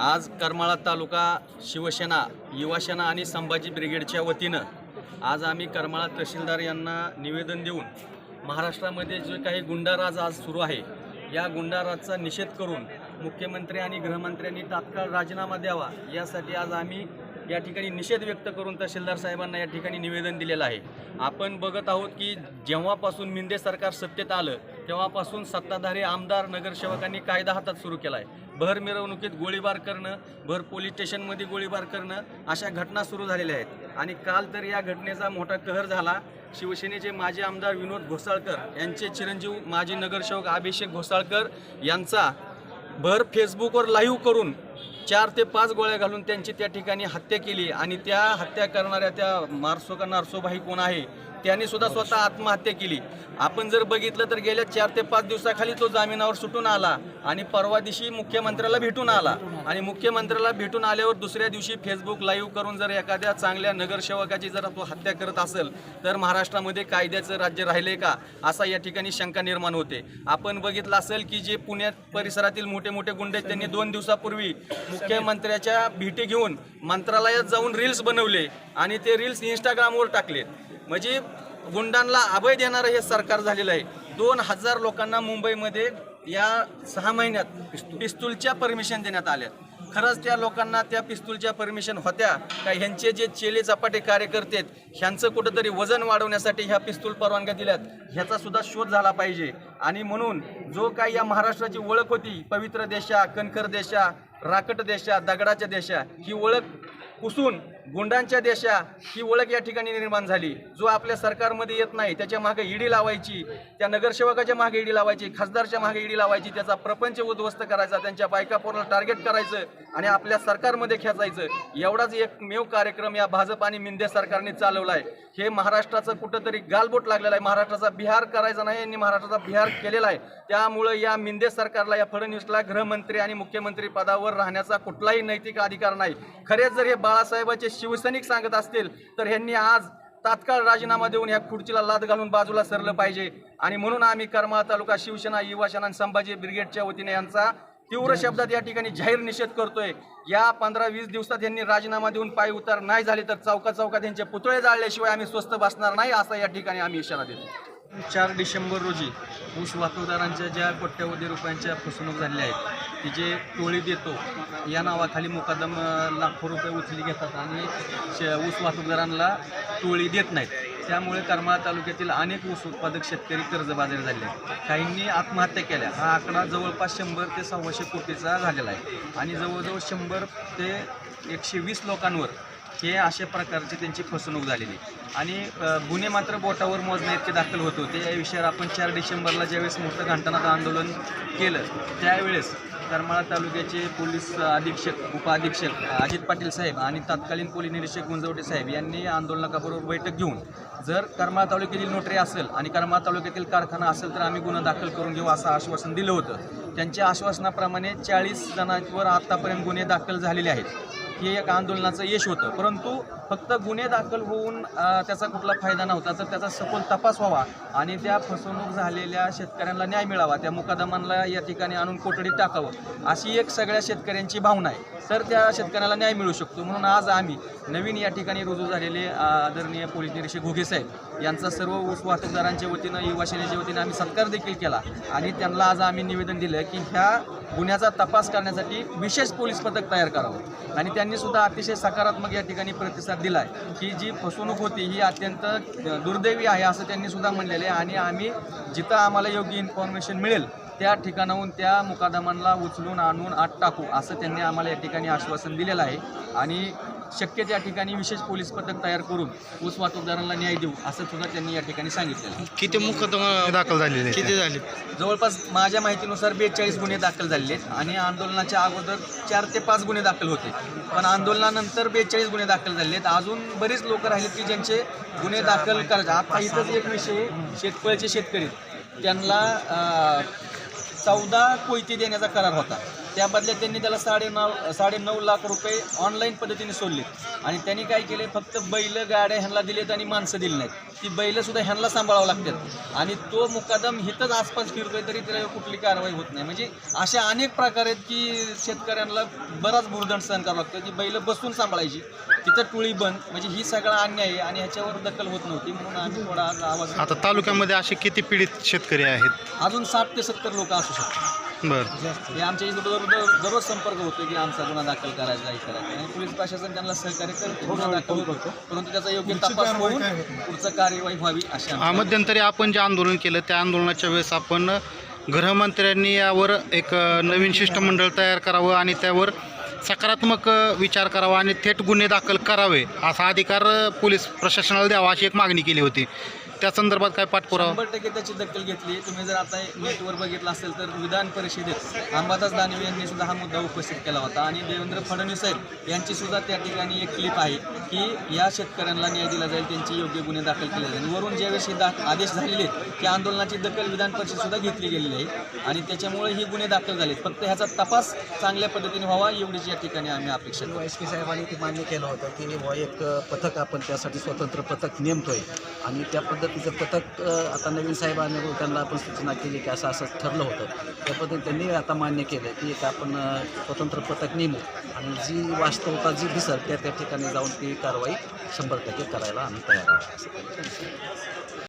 आज करमाळा तालुका शिवसेना युवासेना आणि संभाजी ब्रिगेडच्या वतीनं आज आम्ही करमाळा तहसीलदार यांना निवेदन देऊन महाराष्ट्रामध्ये जे काही गुंडाराज आज सुरू आहे या गुंडाराजचा निषेध करून मुख्यमंत्री आणि गृहमंत्र्यांनी तात्काळ राजीनामा द्यावा यासाठी आज आम्ही या ठिकाणी निषेध व्यक्त करून तहसीलदार साहेबांना या ठिकाणी निवेदन दिलेलं आहे. आपण बघत आहोत की जेव्हापासून मिंदे सरकार सत्तेत आलं तेव्हापासून सत्ताधारी आमदार नगरसेवकांनी कायदा हातात सुरू केला आहे भर मिरवणुकीत गोळीबार करणं भर पोलीस स्टेशनमध्ये गोळीबार करणं अशा घटना सुरू झालेल्या आहेत. आणि काल तर या घटनेचा मोठा कहर झाला. शिवसेनेचे माजी आमदार विनोद घोसाळकर यांचे चिरंजीव माजी नगरसेवक अभिषेक घोसाळकर यांचा भर फेसबुकवर लाईव्ह करून चार ते पाच गोळ्या घालून त्यांची त्या ठिकाणी हत्या केली. आणि त्या हत्या करणाऱ्या त्या मारसो का नारसोबाई कोण आहे? त्यांनी सुद्धा स्वतः आत्महत्या केली. आपण जर बघितलं तर गेल्या चार ते पाच दिवसाखाली तो जामिनावर सुटून आला आणि परवा दिवशी मुख्यमंत्र्याला भेटून आला. आणि मुख्यमंत्र्याला भेटून आल्यावर दुसऱ्या दिवशी फेसबुक लाईव्ह करून जर एखाद्या चांगल्या नगरसेवकाची जर तो हत्या करत असेल तर महाराष्ट्रामध्ये कायद्याचं राज्य राहिले का? असा या ठिकाणी शंका निर्माण होते. आपण बघितलं असेल की जे पुण्यात परिसरातील मोठे मोठे गुंडे त्यांनी दोन दिवसापूर्वी मुख्यमंत्र्याच्या भेटी घेऊन मंत्रालयात जाऊन रील्स बनवले आणि ते रील्स इंस्टाग्रामवर टाकले म्हणजे गुंडांना अभय देणारं हे सरकार झालेलं आहे. दोन हजार लोकांना मुंबईमध्ये या सहा महिन्यात पिस्तूलच्या परमिशन देण्यात आल्या खरंच त्या लोकांना त्या पिस्तूलच्या परमिशन होत्या का? ह्यांचे जे चेले चपाटे कार्यकर्ते आहेत ह्यांचं कुठंतरी वजन वाढवण्यासाठी ह्या पिस्तूल परवानग्या दिल्यात. ह्याचा सुद्धा शोध झाला पाहिजे. आणि म्हणून जो काही या महाराष्ट्राची ओळख होती पवित्र देशा कणखर देशा राकट देशा दगडाच्या देशा ही ओळख पुसून गुंडांच्या देशा ही ओळख या ठिकाणी निर्माण झाली. जो आपल्या सरकारमध्ये येत नाही त्याच्यामागे ईडी लावायची त्या नगरसेवकाच्या मागे ईडी लावायची खासदारच्या मागे ईडी लावायची त्याचा प्रपंच उद्ध्वस्त करायचा त्यांच्या बायकापोरला टार्गेट करायचं आणि आपल्या सरकारमध्ये खेचायचं. एवढाच एकमेव कार्यक्रम या भाजप आणि मिंदे सरकारने चालवला आहे हे महाराष्ट्राचं कुठंतरी गालबोट लागलेलं आहे. महाराष्ट्राचा बिहार करायचा नाही यांनी महाराष्ट्राचा बिहार केलेला आहे. त्यामुळं या मिंदे सरकारला या फडणवीसला गृहमंत्री आणि मुख्यमंत्री पदावर राहण्याचा कुठलाही नैतिक अधिकार नाही. खरेच जर हे बाळासाहेबांचे शिवसैनिक सांगत असतील तर ह्यांनी आज तात्काळ राजीनामा देऊन ह्या खुर्चीला लाद घालून बाजूला सरलं पाहिजे. आणि म्हणून आम्ही करमाळा तालुका शिवसेना युवासेना आणि संभाजी ब्रिगेडच्या वतीने यांचा तीव्र शब्दात या ठिकाणी जाहीर निषेध करतोय. या पंधरा वीस दिवसात यांनी राजीनामा देऊन पाय उतार नाही झाले तर चौका चौकात यांचे पुतळे जाळल्याशिवाय आम्ही स्वस्त बसणार नाही असा या ठिकाणी आम्ही इशारा देतो. चार डिसेंबर रोजी ऊस वाहतूकदारांच्या ज्या कोट्यवधी रुपयांच्या फसवणूक झालेल्या आहेत ती जे टोळी देतो या नावाखाली मुकादम लाखो रुपये उचली घेतात आणि श ऊस वाहतूकदारांना टोळी देत नाहीत. त्यामुळे करमाळा तालुक्यातील अनेक ऊस उत्पादक शेतकरी कर्जबाजारी झाले आहेत. काहींनी आत्महत्या केल्या. हा आकडा जवळपास शंभर ते सव्वाशे कोटीचा झालेला आहे. आणि जवळजवळ शंभर ते एकशे वीस लोकांवर हे अशा प्रकारची त्यांची फसवणूक झालेली आणि गुन्हे मात्र बोटावर मोजण्या इतके दाखल होत होते. या विषयावर आपण चार डिसेंबरला ज्यावेळेस मोठं घंटानाथ आंदोलन केलं त्यावेळेस करमाळा तालुक्याचे पोलीस अधीक्षक उपअधीक्षक अजित पाटील साहेब आणि तत्कालीन पोलीस निरीक्षक गुंजवटे साहेब यांनी आंदोलनाबरोबर बैठक घेऊन जर करमाळा तालुक्यातील नोटरी असेल आणि करमाळा तालुक्यातील कारखाना असेल तर आम्ही गुन्हा दाखल करून घेऊ असं आश्वासन दिलं होतं. त्यांच्या आश्वासनाप्रमाणे चाळीस जणांवर आत्तापर्यंत गुन्हे दाखल झालेले आहेत. हे एक आंदोलनाचं यश होतं. परंतु फक्त गुन्हे दाखल होऊन त्याचा कुठला फायदा नव्हता तर त्याचा सखोल तपास व्हावा आणि त्या फसवणूक झालेल्या शेतकऱ्यांना न्याय मिळावा त्या मुकादमांना या ठिकाणी आणून कोठडीत टाकावं अशी एक सगळ्या शेतकऱ्यांची भावना आहे. तर त्या शेतकऱ्याला न्याय मिळू शकतो. म्हणून आज आम्ही नवीन या ठिकाणी रुजू झालेले आदरणीय पोलीस निरीक्षक घुगे साहेब यांचा सर्व ऊस वाहतूकदारांच्या वतीनं युवा सेनेच्या वतीनं आम्ही सत्कार देखील केला आणि त्यांना आज आम्ही निवेदन दिलं की ह्या गुन्ह्याचा तपास करण्यासाठी विशेष पोलीस पथक तयार करावं आणि त्यांनी सुद्धा अतिशय सकारात्मक या ठिकाणी प्रतिसाद दिला आहे की जी फसवणूक होती ही अत्यंत दुर्दैवी आहे असं त्यांनी सुद्धा म्हणलेलं आहे आणि आम्ही जिथं आम्हाला योग्य इन्फॉर्मेशन मिळेल त्या ठिकाणाहून त्या मुकादमांना उचलून आणून आत टाकू असं त्यांनी आम्हाला या ठिकाणी आश्वासन दिलेलं आहे. आणि शक्य त्या ठिकाणी विशेष पोलीस पथक तयार करून ऊस वाहतूकदारांना न्याय देऊ असं सुद्धा त्यांनी या ठिकाणी सांगितलेलं आहे. किती मुकदमा दाखल झालेले. किती झाले? जवळपास माझ्या माहितीनुसार बेचाळीस गुन्हे दाखल झालेले आहेत आणि आंदोलनाच्या अगोदर चार ते पाच गुन्हे दाखल होते. पण आंदोलनानंतर बेचाळीस गुन्हे दाखल झालेले आहेत. अजून बरेच लोक राहिलेत की ज्यांचे गुन्हे दाखल करायचे आता इथंच एक विषय शेतकऱ्याचे शेतकरी त्यांना चौदा कोयती देण्याचा करार होता. त्या बदल्यात त्यांनी त्याला साडे नऊ साडे नऊ लाख रुपये ऑनलाईन पद्धतीने सोडले. आणि त्यांनी काय केले? फक्त बैल गाड्या ह्यांना दिलेत आणि माणसं दिली नाहीत. ती बैलसुद्धा ह्यांना सांभाळावं लागतात. आणि तो मुकादम हिथंच आसपास फिरतोय तरी त्याला कुठली कारवाई होत नाही. म्हणजे अशा अनेक प्रकार आहेत की शेतकऱ्यांना बराच भुर्दंड सहन करावा लागतो. की बैल बसून सांभाळायची. तिथं टोळी बंद म्हणजे ही सगळा अन्याय आहे आणि ह्याच्यावर दखल होत नव्हती म्हणून आम्ही थोडा आज आवाज आता तालुक्यामध्ये असे किती पीडित शेतकरी आहेत? अजून साठ ते सत्तर लोक असू शकतात. बरं. हे आमच्या इथं दररोज दररोज- संपर्क होतो की आमचा गुन्हा दाखल करायचा हे करायचा आणि पोलीस प्रशासन त्यांना सहकार्य करते गुन्हा दाखल करतो. परंतु त्याचा योग्य तपास होऊन पुढचं कार्यवाही व्हावी अशी आमची मध्यंतरी आपण जे आंदोलन केलं त्या आंदोलनाच्या वेळेस आपण गृहमंत्र्यांनी यावर एक अ, नवीन शिष्टमंडळ तयार करावं आणि त्यावर सकारात्मक विचार करावा आणि थेट गुन्हे दाखल करावे असा अधिकार पोलीस प्रशासनाला द्यावा अशी एक मागणी केली होती. त्या संदर्भात काय पाठपुरावा? शंभर टक्के त्याची दखल घेतली. तुम्ही जर आता नेटवर बघितलं असेल तर विधान परिषदेत अंबादास दानवे यांनी सुद्धा हा मुद्दा उपस्थित केला होता. आणि देवेंद्र फडणवीस साहेब यांची सुद्धा त्या ठिकाणी एक क्लिप आहे की या शेतकऱ्यांना न्याय दिला जाईल त्यांची योग्य गुन्हे दाखल केले जाईल आणि वरून ज्यावेळेस हे दा आदेश झालेले आहेत की आंदोलनाची दखल विधान परिषद सुद्धा घेतली गेलेली आहे आणि त्याच्यामुळे ही गुन्हे दाखल झालेत फक्त ह्याचा तपास चांगल्या पद्धतीने व्हावा एवढीच या ठिकाणी आम्ही अपेक्षा करतो. एस पी साहेबांनी ते मान्य केलं होतं की बुवा एक पथक आपण त्यासाठी स्वतंत्र पथक नेमतोय. आणि त्या तिचं पथक आता नवीन साहेबांनी त्यांना आपण सूचना केली की असं असं ठरलं होतं त्या पद्धतीने त्यांनी आता मान्य केलं की एक आपण स्वतंत्र पथक नेमू आणि जी वास्तवता जी दिसल त्या त्या ठिकाणी जाऊन ती कारवाई शंभर टक्के करायला आम्ही तयार आहोत.